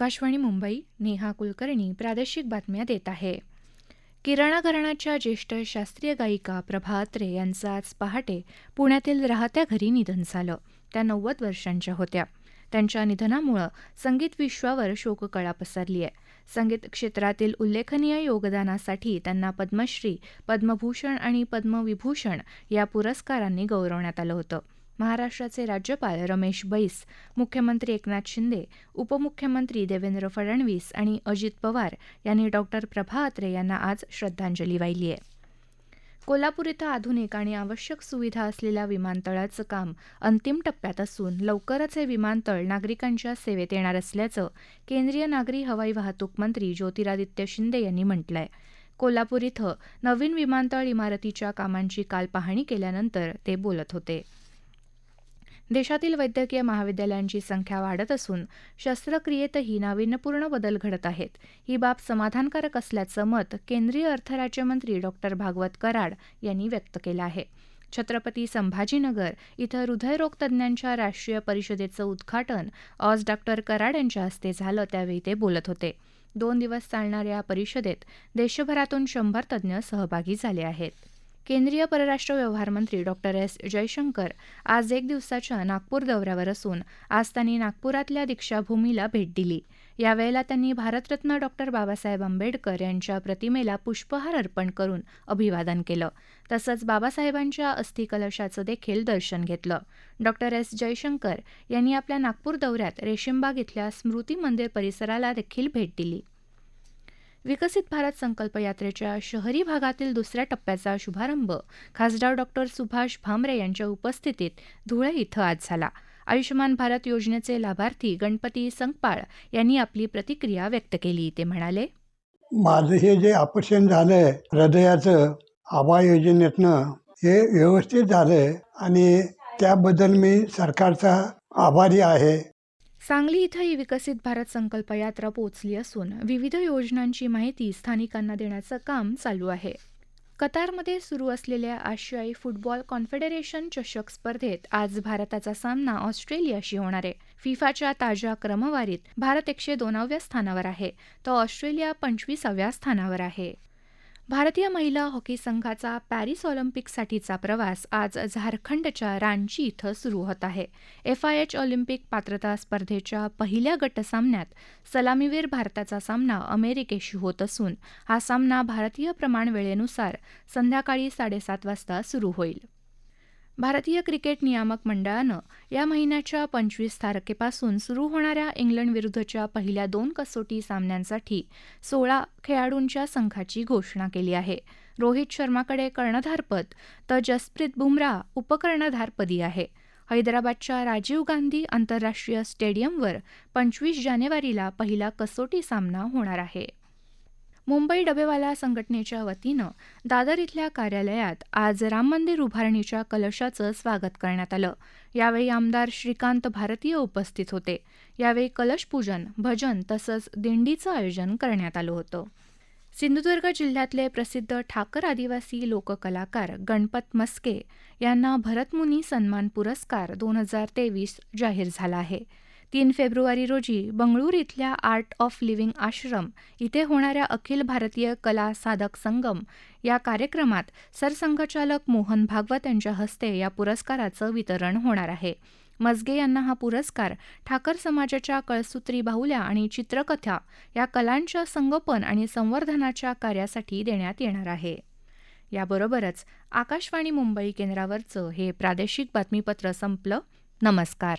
आकाशवाणी मुंबई नेहा कुलकर्णी प्रादेशिक बातम्या देत आहे. किराणा घराण्याच्या ज्येष्ठ शास्त्रीय गायिका प्रभा अत्रे यांचं आज पहाटे पुण्यातील राहत्या घरी निधन झालं. त्या नव्वद वर्षांच्या होत्या. त्यांच्या निधनामुळं संगीत विश्वावर शोककळा पसरली आहे संगीत क्षेत्रातील उल्लेखनीय योगदानासाठी त्यांना पद्मश्री पद्मभूषण आणि पद्मविभूषण या पुरस्कारांनी गौरवण्यात आलं होतं. महाराष्ट्राचे राज्यपाल रमेश बैस मुख्यमंत्री एकनाथ शिंदे उपमुख्यमंत्री देवेंद्र फडणवीस आणि अजित पवार यांनी डॉक्टर प्रभा अत्रे यांना आज श्रद्धांजली वाहिली आहे. कोल्हापूर इथं आधुनिक आणि आवश्यक सुविधा असलेल्या विमानतळाचं काम अंतिम टप्प्यात असून लवकरच हे विमानतळ नागरिकांच्या सेवेत येणार असल्याचं केंद्रीय नागरी हवाई वाहतूक मंत्री ज्योतिरादित्य शिंदे यांनी म्हटलंय. कोल्हापूर इथं नवीन विमानतळ इमारतीच्या कामांची काल पाहणी केल्यानंतर ते बोलत होते. देशातील वैद्यकीय महाविद्यालयांची संख्या वाढत असून शस्त्रक्रियेतही नाविन्यपूर्ण बदल घडत आहेत. ही बाब समाधानकारक असल्याचं मत केंद्रीय अर्थराज्यमंत्री डॉक्टर भागवत कराड यांनी व्यक्त केलं आहे. छत्रपती संभाजीनगर इथं हृदयरोग तज्ज्ञांच्या राष्ट्रीय परिषदेचं उद्घाटन आज डॉक्टर कराड यांच्या हस्ते झालं त्यावेळी ते बोलत होते. दोन दिवस चालणाऱ्या या परिषदेत देशभरातून शंभर तज्ज्ञ सहभागी झाले आहेत. केंद्रीय परराष्ट्र व्यवहार मंत्री डॉक्टर एस. जयशंकर आज एक दिवसाच्या नागपूर दौऱ्यावर असून आज त्यांनी नागपुरातल्या दीक्षाभूमीला भेट दिली. यावेळेला त्यांनी भारतरत्न डॉक्टर बाबासाहेब आंबेडकर यांच्या प्रतिमेला पुष्पहार अर्पण करून अभिवादन केलं. तसंच बाबासाहेबांच्या अस्थिकलशाचं देखील दर्शन घेतलं. Doctor S. जयशंकर यांनी आपल्या नागपूर दौऱ्यात रेशीमबाग इथल्या स्मृती मंदिर परिसराला देखील भेट दिली. विकसित भारत संकल्प यात्रेच्या शहरी भागातील दुसऱ्या टप्प्याचा शुभारंभ खासदार डॉक्टर सुभाष भामरे यांच्या उपस्थितीत धुळे इथं आज झाला. आयुष्यमान भारत योजनेचे लाभार्थी गणपती संकपाळ यांनी आपली प्रतिक्रिया व्यक्त केली. ते म्हणाले माझं हे जे ऑपरेशन झालंय हृदयाचं आभा योजनेतनं हे व्यवस्थित झालंय आणि त्याबद्दल मी सरकारचा आभारी आहे. सांगली इथंही विकसित भारत संकल्प यात्रा पोचली असून विविध योजनांची माहिती स्थानिकांना देण्याचं काम चालू आहे. कतारमध्ये सुरू असलेल्या आशियाई फुटबॉल कॉन्फेडरेशन चषक स्पर्धेत आज भारताचा सामना ऑस्ट्रेलियाशी होणार आहे. फिफाच्या ताज्या क्रमवारीत भारत एकशे दोनाव्या स्थानावर आहे. तर ऑस्ट्रेलिया पंचवीसाव्या स्थानावर आहे. भारतीय महिला हॉकी संघाचा पॅरिस ऑलिम्पिकसाठीचा प्रवास आज झारखंडच्या रांची इथं सुरू होत आहे. एफ आय एच ऑलिम्पिक पात्रता स्पर्धेच्या पहिल्या गट सामन्यात सलामीवीर भारताचा सामना अमेरिकेशी होत असून हा सामना भारतीय प्रमाण वेळेनुसार संध्याकाळी साडेसात वाजता सुरू होईल. भारतीय क्रिकेट नियामक मंडळानं या महिन्याच्या पंचवीस तारखेपासून सुरू होणाऱ्या इंग्लंडविरुद्धच्या पहिल्या दोन कसोटी सामन्यांसाठी सोळा खेळाडूंच्या संघाची घोषणा केली आहे. रोहित शर्माकडे कर्णधारपद तर जसप्रीत बुमराह उपकर्णधारपदी आहे. हैदराबादच्या राजीव गांधी आंतरराष्ट्रीय स्टेडियमवर पंचवीस जानेवारीला पहिला कसोटी सामना होणार आहे. मुंबई डबेवाला संघटनेच्या वतीनं दादर इथल्या कार्यालयात आज राम मंदिर उभारणीच्या कलशाचं स्वागत करण्यात आलं. यावेळी आमदार श्रीकांत भारतीय उपस्थित होते. यावेळी कलशपूजन भजन तसंच दिंडीचं आयोजन करण्यात आलं होतं. सिंधुदुर्ग जिल्ह्यातले प्रसिद्ध ठाकर आदिवासी लोककलाकार गणपत मस्के यांना भरतमुनी सन्मान पुरस्कार दोन हजार तेवीस जाहीर झाला आहे. तीन फेब्रुवारी रोजी बंगळूर इथल्या आर्ट ऑफ लिव्हिंग आश्रम इथे होणाऱ्या अखिल भारतीय कला साधक संगम या कार्यक्रमात सरसंघचालक मोहन भागवत यांच्या हस्ते या पुरस्काराचं वितरण होणार आहे. मजगे यांना हा पुरस्कार ठाकर समाजाच्या कळसूत्री बाहुल्या आणि चित्रकथा या कलांच्या संगोपन आणि संवर्धनाच्या कार्यासाठी देण्यात येणार आहे. याबरोबरच आकाशवाणी मुंबई केंद्रावरचं हे प्रादेशिक बातमीपत्र संपलं. नमस्कार.